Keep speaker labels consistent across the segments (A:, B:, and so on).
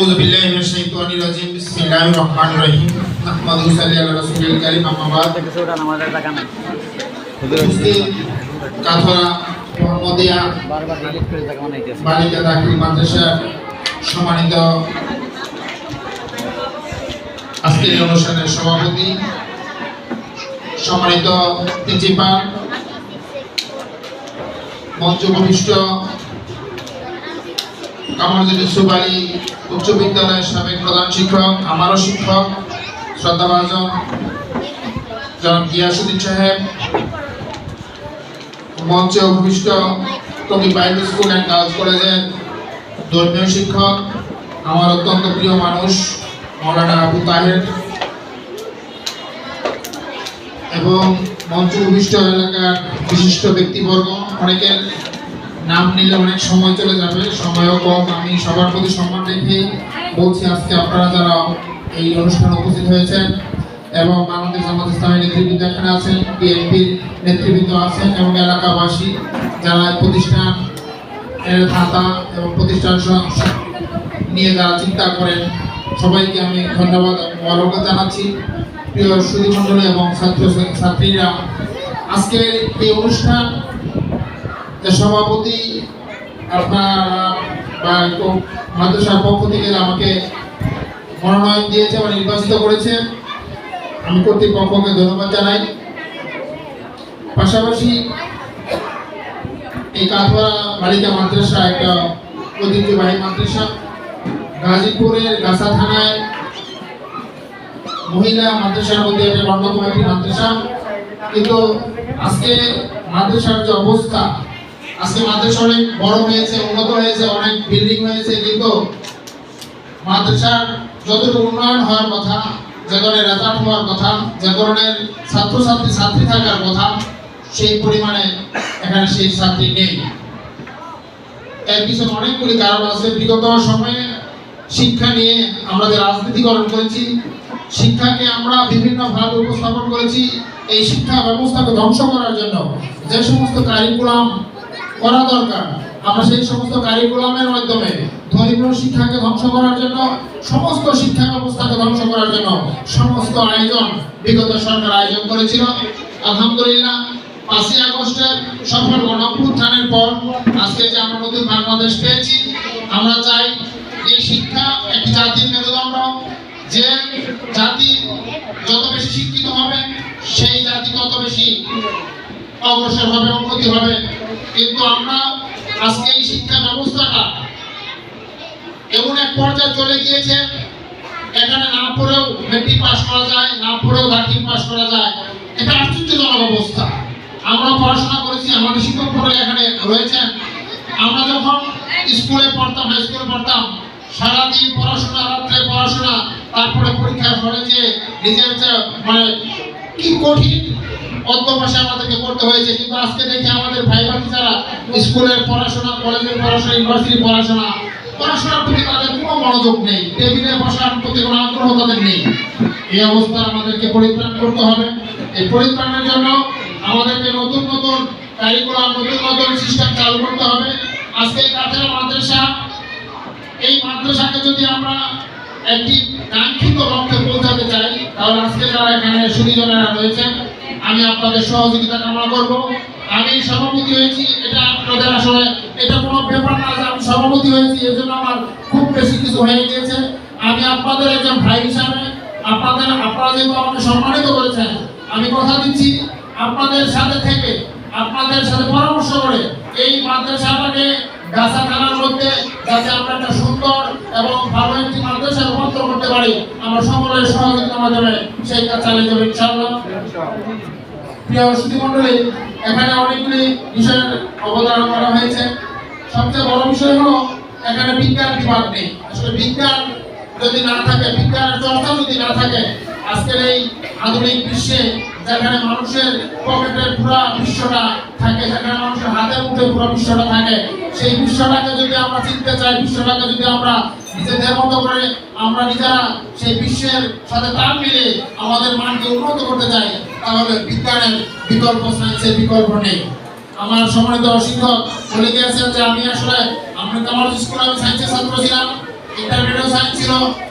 A: আউযু বিল্লাহি মিনাশ শাইতানির রাজিম বিসমিল্লাহির রহমানির রহিম আহমাদু সাল্লি আলা রাসূলিল কারীম আম্মা
B: বাদ কিছুটা নামাজের টাকা নাই
A: কাথরা
B: ধর্মদিয়া
A: বালিকা দাখিল মাদ্রাসার সম্মানিত আজকের অনুষ্ঠানের সভাপতি সম্মানিত প্রিন্সিপাল মঞ্চভূমিষ্ঠ কামারুদ্দিন উচ্চ বিদ্যালয়ের সাবেক প্রধান শিক্ষক, আমারও শিক্ষক, শ্রদ্ধাভাজন জনাব গিয়াসুদ্দিন সাহেব, মঞ্চে ভূমিষ্ঠ টমি বাইক স্কুল অ্যান্ড গার্লস কলেজের ধর্মীয় শিক্ষক, আমার অত্যন্ত প্রিয় মানুষ, মৌলানা আবু তাহের, এবং মঞ্চ ভূমিষ্ঠ এলাকার বিশিষ্ট ব্যক্তিবর্গ অনেকের। নাম নিলে অনেক সময় চলে যাবে, সময়ও কম। আমি সবার প্রতি সম্মান রেখে বলছি আজকে আপনারা যারা এই অনুষ্ঠানে উপস্থিত হয়েছেন এবং বাংলাদেশ জামাত ইসলামী নেতৃবৃন্দ এখানে আছেন, বিএনপির নেতৃবৃন্দ আছেন এবং এলাকাবাসী যারা প্রতিষ্ঠান এর খাতা এবং প্রতিষ্ঠান নিয়ে যারা চিন্তা করেন, সবাইকে আমি ধন্যবাদ এবং জানাচ্ছি। প্রিয় সুধী মণ্ডলী এবং ছাত্র, ছাত্রীরা, আজকের এই অনুষ্ঠান সভাপতি আপনার, বা মাদ্রাসার পক্ষ থেকে আমাকে মনোনয়ন দিয়েছে বা নির্বাচিত করেছে, আমি কর্তৃপক্ষকে ধন্যবাদ জানাই। পাশাপাশি এই কাঠপাড়া বালিকা মাদ্রাসা একটা ঐতিহ্যবাহী মাদ্রাসা। গাজীপুরের গাছা থানায় মহিলা মাদ্রাসার মধ্যে একটা অন্যতম একটি মাদ্রাসা। কিন্তু আজকে মাদ্রাসার যে অবস্থা আজকে মাদ্রাসা অনেক বড় হয়েছে, উন্নত হয়েছে, অনেক বিল্ডিং হয়েছে, কিন্তু মাদ্রাসার যতটুকু উন্নয়ন হওয়ার কথা, যে ধরনের রেজাল্ট হওয়ার কথা, যে ধরনের ছাত্রছাত্রী, ছাত্রী থাকার কথা, সেই পরিমাণে এখানে সেই ছাত্রী নেই। এর পিছনে অনেকগুলি কারণ আছে। বিগত সময়ে শিক্ষা নিয়ে আমরা যে রাজনীতিকরণ করেছি, শিক্ষাকে আমরা বিভিন্নভাবে উপস্থাপন করেছি। এই শিক্ষা ব্যবস্থাকে ধ্বংস করার জন্য যে সমস্ত কারিকুলাম করা দরকার। আমরা সেই সমস্ত কারিকুলামের মাধ্যমে ধর্মীয় শিক্ষাকে ধ্বংস করার জন্য, সমস্ত শিক্ষা ব্যবস্থাকে ধ্বংস করার জন্য সমস্ত আয়োজন, বিগত সরকার আয়োজন করেছিল। আলহামদুলিল্লাহ, পাঁচই আগস্টের সফল গণঅভ্যুত্থানের পর আজকে যে আমরা নতুন বাংলাদেশ পেয়েছি, আমরা চাই এই শিক্ষা একটি জাতির মেরুদণ্ড, যে জাতি যত বেশি শিক্ষিত হবে, সেই জাতি তত বেশি অগ্রসর হবে উন্নতি হবে। কিন্তু আমরা আজকে এই শিক্ষা ব্যবস্থাটা এমন এক পর্যায়ে চলে গিয়েছে, এখানে না পড়েও মেট্রিক পাস করা যায়, না পড়েও দাখিল পাস করা যায়। এটা আশ্চর্যজনক অবস্থা। আমরা পড়াশোনা করেছি, আমাদের শিক্ষক মন্ডলী এখানে রয়েছেন। আমরা যখন স্কুলে পড়তাম হাই স্কুলে পড়তাম, সারাদিন পড়াশোনা, রাত্রে পড়াশোনা, তারপরে পরীক্ষার হলে যে নিজের মানে কি কঠিন অধ্যবসে আমাদেরকে করতে হয়েছে, কিন্তু আজকে দেখি আমাদের ভাই বাকি যারা স্কুলের পড়াশোনা, কলেজের পড়াশোনা, ইউনিভার্সিটির পড়াশোনা, পড়াশোনার প্রতি তাদের কোনো মনোযোগ নেই, টেবিলে বসার প্রতি কোনো আগ্রহ তাদের নেই। এই অবস্থা আমাদেরকে পরিত্রাণ করতে হবে। এই পরিত্রাণের জন্য আমাদেরকে নতুন নতুন কারিকুলাম নতুন নতুন সিস্টেম চালু করতে হবে। আজকে কাছের মাদ্রাসা, এই মাদ্রাসাকে যদি আমরা একটি কাঙ্ক্ষিত লক্ষ্যে পৌঁছাতে চাই, তাহলে আজকে যারা এখানে সুদীজনেরা রয়েছেন আমি আপনাদের সহযোগিতা কামনা করব। আমি সভাপতি হয়েছি, এটা আপনাদের আসলে এটা কোনো ব্যাপার না যে আমি সভাপতি হয়েছি, এজন্য আমার খুব বেশি কিছু হয়ে গিয়েছে। আমি আপনাদের একজন ভাই হিসাবে আপনাদের, আপনারা যেহেতু আমাকে সম্মানিত করেছেন, আমি কথা দিচ্ছি আপনাদের সাথে থেকে, আপনাদের সাথে পরামর্শ করে এই মাদ্রাসাটাকে গাছা থানার মধ্যে যাতে আমরা একটা সুন্দর এবং ভালো একটি মাদ্রাসা রূপান্তর করতে পারি। আমরা সকলের সহযোগিতার মাধ্যমে সেই কাজ চালিয়ে যাব, ইনশাআল্লাহ। এখানে করা হয়েছে। সবচেয়ে বড় বিষয় হলো, এখানে বিজ্ঞান নেই। আসলে বিজ্ঞান যদি না থাকে যদি না থাকে, আজকের এই আধুনিক বিশ্বে যেখানে মানুষের বিশ্বটা থাকে, যেখানে মানুষের হাতে মুঠে পুরো বিশ্বটা থাকে, সেই বিশ্বটাকে যদি আমরা চিনতে চাই, বিশ্বটাকে যদি আমরা আমরা নিজেরা সেই বিশ্বের সাথে তাল মিলে আমাদের মানকে উন্নত করতে চাই তাহলে বিজ্ঞানের বিকল্প সায়েন্সের বিকল্প নেই। আমার সম্মানিত শিক্ষক বলে গিয়েছেন যে আমি আসলে, আমি আমার স্কুলে আমি সায়েন্সের ছাত্র ছিলাম ইন্টারমিডিয়েট সায়েন্স ছিল,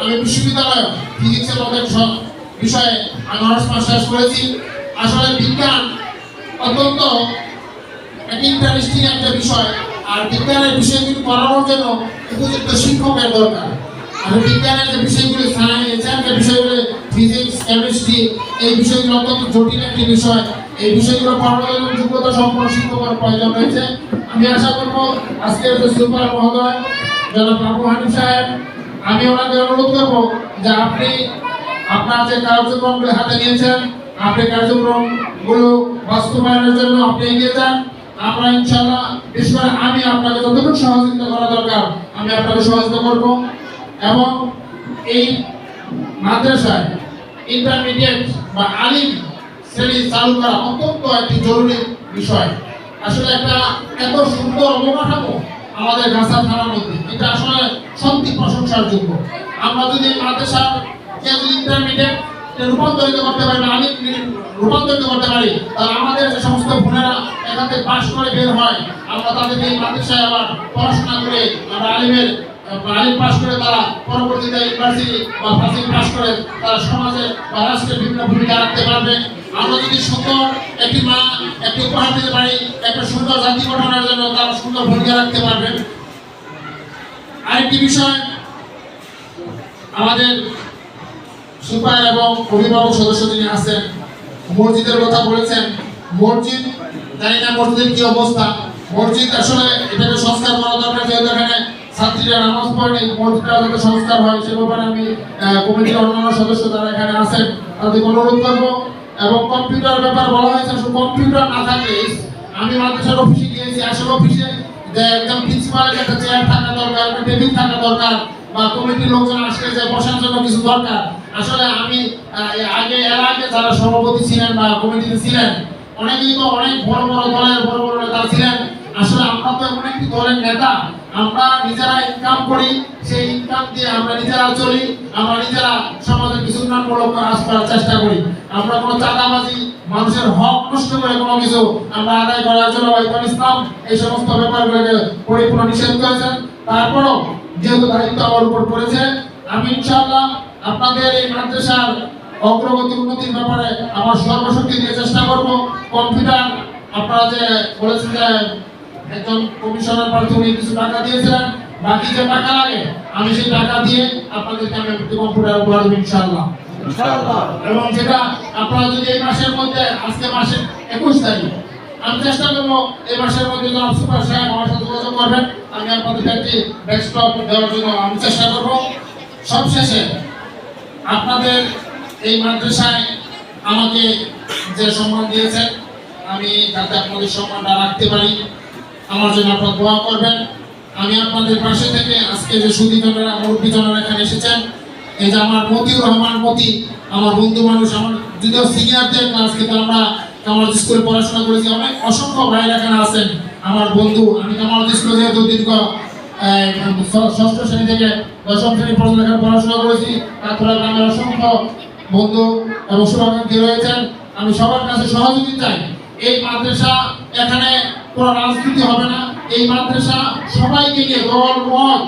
A: আমি বিশ্ববিদ্যালয়ে ফিজিক্সের মতো একটা স- বিষয়ে আমি অনার্স মাস্টার্স করেছি। আসলে বিজ্ঞান অত্যন্ত ইন্টারেস্টিং একটা বিষয়, আর বিজ্ঞানের বিষয়গুলি পড়ানোর জন্য উপযুক্ত শিক্ষকের দরকার। আর বিজ্ঞানের যে বিষয়গুলি সায়েন্স যে বিষয়গুলি ফিজিক্স, কেমিস্ট্রি, এই বিষয়গুলো অত্যন্ত জটিল একটি বিষয়। এই বিষয়গুলো পড়ানোর জন্য যোগ্যতা সম্পন্ন শিক্ষকের প্রয়োজন রয়েছে আমি আশা করব আজকের যে সুপার মহোদয়, জনাব আবু হানিফ সাহেব, আমি ওনাকে অনুরোধ করব যে আপনি আপনার যে কার্যক্রমগুলো হাতে নিয়েছেন, আপনি কার্যক্রমগুলো বাস্তবায়নের জন্য আপনি এগিয়ে যান। আমরা ইনশাআল্লাহ, বিশেষ করে আমি আপনাকে যতটুকু সহযোগিতা করা দরকার, আমি আপনাকে সহযোগিতা করব। এবং এই মাদ্রাসায় ইন্টারমিডিয়েট বা আলিম শ্রেণি চালু করা অত্যন্ত একটি জরুরি বিষয়। আসলে একটা এত সুন্দর অবকাঠামো আমাদের গাছা থানার মধ্যে। এটা আসলে সত্যি প্রশংসার যোগ্য। আমরা যদি এই মাদ্রাসার কে যদি ইন্টারমিডিয়েট রূপান্তরিত করতে পারি বা আলিম রূপান্তরিত করতে পারি, তাহলে আমাদের যে সমস্ত বোনেরা এখান থেকে পাশ করে বের হয়। আমরা তাদেরকে মাদ্রাসায় আবার পড়াশোনা করে আমরা আলিমের আলিম পাশ করে তারা পরবর্তীতে ইউনিভার্সিটি বা ফার্সিং পাশ করে তারা সমাজে বা রাষ্ট্রে বিভিন্ন ভূমিকা রাখতে পারবে। আমরা যদি সুন্দর একটি মা, একটি উপহার দিতে পারি, একটা সুন্দর জাতি গঠনের জন্য তারা সুন্দর ভূমিকা রাখতে পারবেন আরেকটি বিষয়, আমাদের সুপার এবং অভিভাবক সদস্য যিনি আছেন, মসজিদের কথা বলেছেন, মসজিদ, জানি না মসজিদের কি অবস্থা। মসজিদ আসলে এটাকে সংস্কার করা দরকার, যেহেতু এখানে ছাত্রীরা নামাজ পড়ে মসজিদটা যাতে সংস্কার হয় সে ব্যাপারে আমি কমিটির অন্যান্য সদস্য যারা এখানে আছেন তাদের অনুরোধ করব। এবং কম্পিউটার ব্যাপার বলা হয়েছে কম্পিউটার না থাকলে আমি মাদ্রাসার অফিসে গিয়েছি, আসলে অফিসে একজন প্রিন্সিপালের একটা চেয়ার থাকা দরকার, একটা টেবিল থাকা দরকার, বা কমিটির লোকজন আসলে যে বসার জন্য কিছু দরকার। আসলে আমি আগে, এর আগে যারা সভাপতি ছিলেন বা কমিটিতে ছিলেন, অনেকেই তো অনেক বড় বড় দলের বড় বড় নেতা ছিলেন। আসলে আমরা তো এমন একটি দলের নেতা আমরা নিজেরা ইনকাম করি, সেই ইনকাম দিয়ে আমরা নিজেরা চলি, আমরা নিজেরা সমাজের কিছু উন্নয়নমূলক কাজ করার চেষ্টা করি। আমরা কোনো চাঁদাবাজি, মানুষের হক নষ্ট করে কোনো কিছু আমরা আদায় করার জন্য ওয়াইফান ইসলাম এই সমস্ত ব্যাপারগুলোকে পরিপূর্ণ নিষেধ করেছেন। তারপরও যেহেতু দায়িত্ব আমার উপর পড়েছে, আমি ইনশাআল্লাহ আপনাদের এই মাদ্রাসার অগ্রগতি উন্নতির ব্যাপারে আমার সর্বশক্তি দিয়ে চেষ্টা করব। কম্পিউটার আপনারা যে বলেছেন যে একজন কমিশনার প্রার্থী উনি কিছু টাকা দিয়েছিলেন বাকি যে টাকা লাগে আমি সেই টাকা দিয়ে আপনাদেরকে আমি কম্পিউটার উপহার ইনশাআল্লাহ। এবং যেটা আপনারা যদি এই মাসের মধ্যে আজকে মাসের একুশ তারিখ আমি চেষ্টা করব এই মাসের মধ্যে জনাব সুপার সাহেব আমার সাথে যোগাযোগ করবেন আমি আপনাদেরকে একটি ডেস্কটপ দেওয়ার জন্য আমি চেষ্টা করব। সবশেষে আপনাদের এই মাদ্রাসায় আমাকে যে সম্মান দিয়েছেন আমি যাতে আপনাদের সম্মানটা রাখতে পারি। আমার জন্য আপনারা দোয়া করবেন। আমি আপনাদের পাশে থেকে আজকে যে সুদীজনেরা মুরব্বীজনেরা এখানে এসেছেন, এই যে আমার মতিউর রহমান মতি, আমার বন্ধু মানুষ, আমার যদিও সিনিয়রদের ক্লাস কিন্তু আমরা কামাল স্কুলে পড়াশোনা করেছি। অনেক অসংখ্য ভাইরা এখানে আছেন। আমার বন্ধু, আমি কামাল স্কুলে যেহেতু দীর্ঘ ষষ্ঠ শ্রেণি থেকে দশম শ্রেণি পর্যন্ত এখানে পড়াশোনা করেছি তারপরে গ্রামের অসংখ্য বন্ধু এবং শুভাকাঙ্ক্ষী রয়েছেন। আমি সবার কাছে সহযোগিতা চাই। এই মাদ্রাসা এখানে কোনো রাজনীতি হবে না। এই মাদ্রাসা সবাইকে নিয়ে দল, মত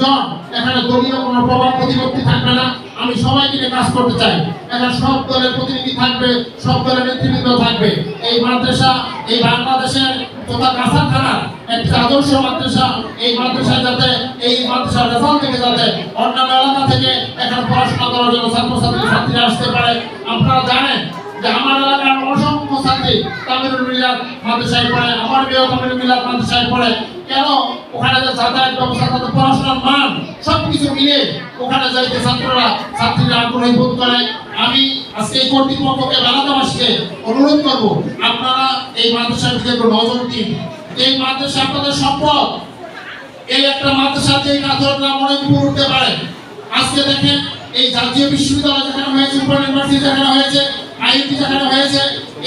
A: জন এখানে দলীয় কোনো প্রভাব প্রতিপত্তি থাকবে না। আমি সবাইকে নিয়ে কাজ করতে চাই। এখানে সব দলের প্রতিনিধি থাকবে, সব দলের নেতৃবৃন্দ থাকবে। এই মাদ্রাসা, এই বাংলাদেশের তথা কাছার থানার একটি আদর্শ মাদ্রাসা, এই মাদ্রাসায় যাতে, এই মাদ্রাসার রেজাল্ট থেকে যাতে অন্যান্য এলাকা থেকে এখানে পড়াশোনা করার জন্য ছাত্রছাত্রী, ছাত্রীরা আসতে পারে। আপনারা জানেন যে আমার এলাকার অসংখ্য ছাত্রী তামিলুল মিলাদ মাদ্রাসায় পড়ে আমার মেয়েও তামিলুল মিলাদ মাদ্রাসায় পড়ে কেন? ওখানে যে যাতায়াত ব্যবস্থা তাদের পড়াশোনার মান, সবকিছু মিলে ওখানে যাইতে ছাত্ররা, ছাত্রীরা আগ্রহী বোধ করে। আমি আজকে এই কর্তৃপক্ষকে বেলাদাবাসকে অনুরোধ করব, আপনারা এই মাদ্রাসার দিকে একটু নজর দিন। এই মাদ্রাসা আপনাদের সম্পদ। এই একটা মাদ্রাসা যে কাজরা মনে উপর উঠতে পারে। আজকে দেখেন, এই জাতীয় বিশ্ববিদ্যালয় যেখানে হয়েছে ইউনিভার্সিটি যেখানে হয়েছে আইআইটি যেখানে হয়েছে,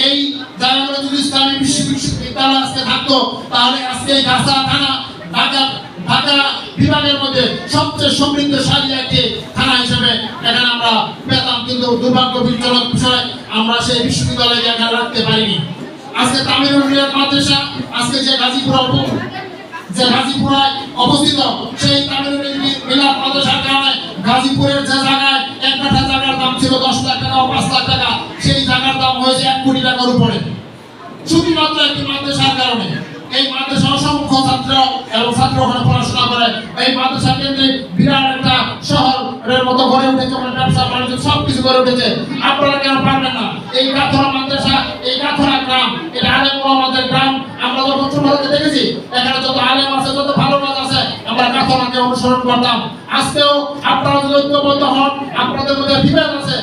A: এই জায়গাগুলো যদি ইসলামী বিশ্ববিদ্যালয় আজকে থাকতো, তাহলে আজকে গাছা থানা, ঢাকা ঢাকা বিভাগের মধ্যে সবচেয়ে সমৃদ্ধশালী একটি থানা হিসেবে এখানে আমরা পেতাম। কিন্তু দুর্ভাগ্যজনক বিষয়, আমরা সেই বিশ্ববিদ্যালয়কে এখানে রাখতে পারিনি। আজকে মিলাদ মাদ্রাসা, আজকে যে গাজীপুর যে গাজীপুরে অবস্থিত, সেই তামিল মিলাদ মাদ্রাসার কারণে গাজীপুরের যে জায়গায় এক কাঠা জায়গার দাম ছিল দশ লাখ টাকা পাঁচ লাখ টাকা, সেই জায়গার দাম হয়েছে এক কোটি টাকার উপরে। শুধুমাত্র একটি মাদ্রাসার কারণে। এই মাদ্রাসা অসংখ্য ছাত্র এবং ছাত্র ওখানে পড়াশোনা করে। এই মাদ্রাসা কেন্দ্রে বিরাট একটা শহরের মতো গড়ে উঠেছে, ওখানে ব্যবসা, বাণিজ্য সব কিছু গড়ে উঠেছে। আপনারা কেন পারবেন না। এই কাথরা মাদ্রাসা, এই কাথরা গ্রাম, এটা আলেম আমাদের গ্রাম। আমরা যখন ছোট থেকে দেখেছি, এখানে যত আলেম আছে, যত ভালো কাজ আছে, আমরা কাথরাকে অনুসরণ করতাম। আজকেও আপনারা যদি ঐক্যবদ্ধ হন, আপনাদের মধ্যে বিভেদ আছে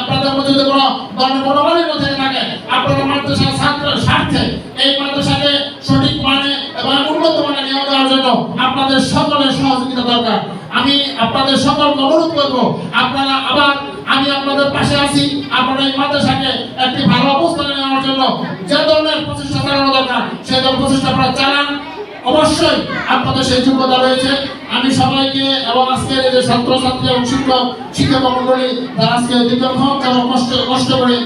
A: আপনাদের মধ্যে যদি কোনো ধরনের মনোমালিন্য থেকে থাকে, আপনারা মাদ্রাসার ছাত্রের স্বার্থে এই মাদ্রাসাকে মানে এবং উন্নত মানের নিয়োগ দেওয়ার জন্য আপনাদের সকলের সহযোগিতা দরকার। আমি আপনাদের সকলকে অনুরোধ করব, আপনারা আবার আমি আপনাদের পাশে আছি, আপনারা এই মাদ্রাসাকে একটি ভালো অবস্থানে নেওয়ার জন্য যে ধরনের প্রচেষ্টা চালানো দরকার, সেই ধরনের প্রচেষ্টা আপনারা চালান। অবশ্যই আপনাদের সেই যোগ্যতা রয়েছে। আমি সবাইকে এবং আজকের যে ছাত্রছাত্রী এবং শিক্ষক শিক্ষক মন্ডলী যারা আজকে দীর্ঘক্ষণ যারা কষ্ট কষ্ট করে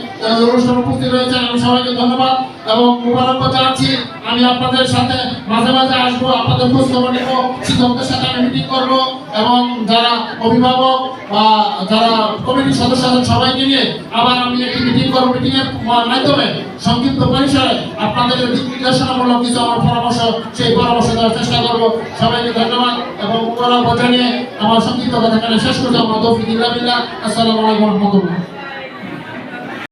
A: অনুষ্ঠানে উপস্থিত রয়েছেন আমি সবাইকে ধন্যবাদ এবং মুবারকবাদ জানাচ্ছি। আমি আপনাদের সাথে মাঝে মাঝে আসব, আপনাদের খোঁজ খবর নেব, শিক্ষকদের সাথে আমি মিটিং করব এবং যারা অভিভাবক বা যারা কমিটির সদস্য আছেন সবাইকে নিয়ে আবার আমি একটি মিটিং করব। মিটিং এর মাধ্যমে সংক্ষিপ্ত পরিসরে আপনাদের নির্দেশনামূলক কিছু আমার পরামর্শ, সেই পরামর্শ দেওয়ার চেষ্টা করব। সবাইকে ধন্যবাদ এবং আমার সংক্ষিপ্ত কথা শেষ করতে আমার তৌফিক ইল্লা বিল্লাহ। আসসালামু আলাইকুম রাহমাতুল্লাহ।